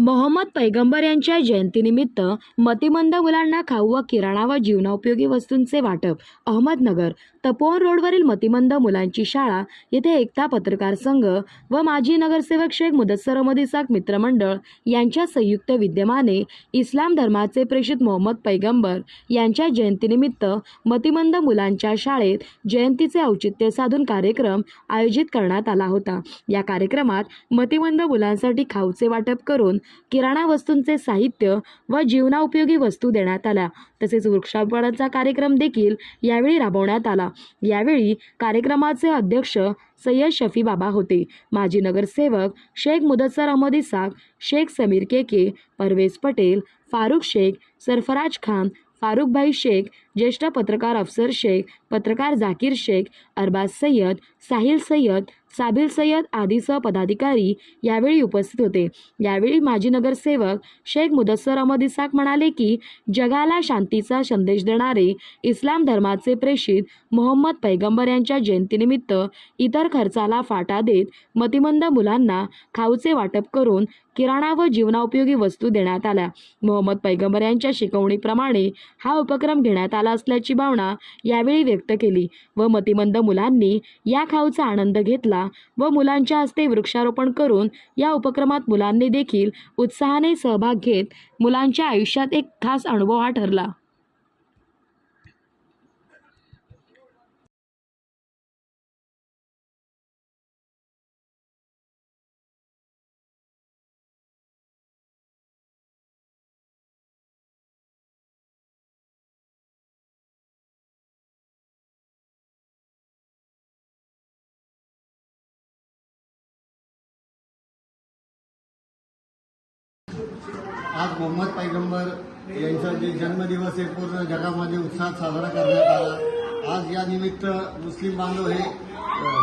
मोहम्मद पैगंबर यांच्या जयंतीनिमित्त मतिमंद मुलांना खाऊ व किराणा व जीवनोपयोगी वस्तूंचे वाटप अहमदनगर तपोवन रोडवरील मतिमंद मुलांची शाळा येथे एकता पत्रकार संघ व माजी नगरसेवक शेख मुदस्सर अहमद इसाक मित्रमंडळ यांच्या संयुक्त विद्यमाने इस्लाम धर्माचे प्रेषित मोहम्मद पैगंबर यांच्या जयंतीनिमित्त मतिमंद मुलांच्या शाळेत जयंतीचे औचित्य साधून कार्यक्रम आयोजित करण्यात आला होता. या कार्यक्रमात मतिमंद मुलांसाठी खाऊचे वाटप करून किराणा वस्तूंचे साहित्य व जीवनाउपयोगी वस्तू देण्यात आल्या. तसेच वृक्षारोपणाचा कार्यक्रम देखील यावेळी राबवण्यात आला. यावेळी कार्यक्रमाचे अध्यक्ष सय्यद शफी बाबा होते. माजी नगरसेवक शेख मुदस्सर अहमद इसाक शेख समीर केके परवेज पटेल फारुख शेख सरफराज खान फारुखभाई शेख ज्येष्ठ पत्रकार अफसर शेख पत्रकार झाकीर शेख अरबाज सय्यद साहिल सय्यद साबिल सय्यद आदीसह पदाधिकारी यावेळी उपस्थित होते. यावेळी माजी नगरसेवक शेख मुदस्सर अहमद इसाक म्हणाले की जगाला शांतीचा संदेश देणारे इस्लाम धर्माचे प्रेषित मोहम्मद पैगंबर यांच्या जयंतीनिमित्त इतर खर्चाला फाटा देत मतिमंद मुलांना खाऊचे वाटप करून किराणा व जीवनाउपयोगी वस्तू देण्यात आल्या. मोहम्मद पैगंबर यांच्या शिकवणीप्रमाणे हा उपक्रम घेण्यात आला असल्याची भावना यावेळी व्यक्त केली व मतिमंद मुलांनी या खाऊचा आनंद घेतला व मुलांच्या हस्ते वृक्षारोपण करून या उपक्रमात मुलांनी देखील उत्साहाने सहभाग घेत मुलांच्या आयुष्यात एक खास अनुभव हा ठरला. आज मोहम्मद पैगंबर यांचा जे जन्मदिवस आहे पूर्ण जगामध्ये उत्साहात साजरा करण्यात आला. आज या निमित्त मुस्लिम बांधव हे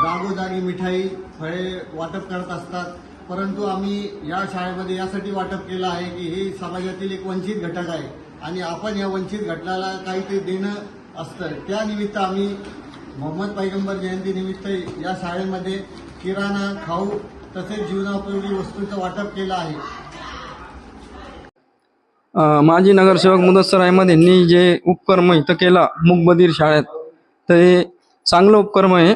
जागोजागी मिठाई फळे वाटप करत असतात. परंतु आम्ही या शाळेमध्ये यासाठी वाटप केलं आहे की हे समाजातील एक वंचित घटक आहे आणि आपण या वंचित घटकाला काहीतरी देणं असतं. त्यानिमित्त आम्ही मोहम्मद पैगंबर जयंतीनिमित्त या शाळेमध्ये किराणा खाऊ तसेच जीवनापयोगी वस्तूंचं वाटप केलं आहे. माजी नगरसेवक मुदस्सर अहमद यांनी जे उपक्रम इथं केला मुकबदीर शाळेत तर हे चांगलं उपक्रम आहे.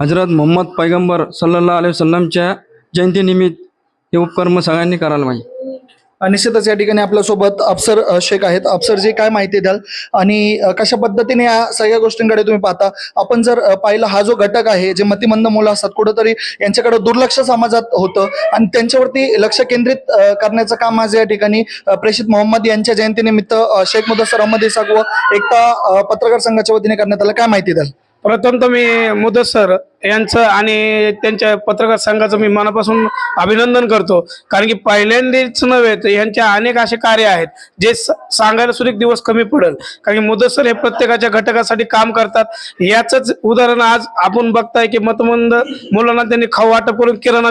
हजरत मोहम्मद पैगंबर सल्ला अली वसलमच्या जयंतीनिमित्त हे उपक्रम सगळ्यांनी करायला पाहिजे. निश्चितच या ठिकाणी आपल्यासोबत अफसर शेख आहेत. अफसरजी काय माहिती द्याल? आणि कशा पद्धतीने या सगळ्या गोष्टींकडे तुम्ही पाहता? आपण जर पाहिलं हा जो घटक आहे जे मतिमंद मुलं असतात कुठंतरी यांच्याकडे दुर्लक्ष समाजात होतं आणि त्यांच्यावरती लक्ष केंद्रित करण्याचं काम आज या ठिकाणी प्रेषित मोहम्मद यांच्या जयंतीनिमित्त शेख मुदस्सर अहमद इसाक व एकता पत्रकार संघाच्या वतीने करण्यात आलं. काय माहिती द्याल? प्रथम तर मी सर यांचं आणि त्यांच्या पत्रकार संघाचं मी मनापासून अभिनंदन करतो. कारण की पहिल्यांदाच नव्हे तर यांच्या अनेक असे कार्य आहेत जे स- सांगायला सुद्धा एक दिवस कमी पडेल. कारण की सर हे प्रत्येकाच्या घटकासाठी काम करतात. याचंच उदाहरण आज आपण बघताय की मतमंद मुलांना त्यांनी खाऊ वाटप करून किराणा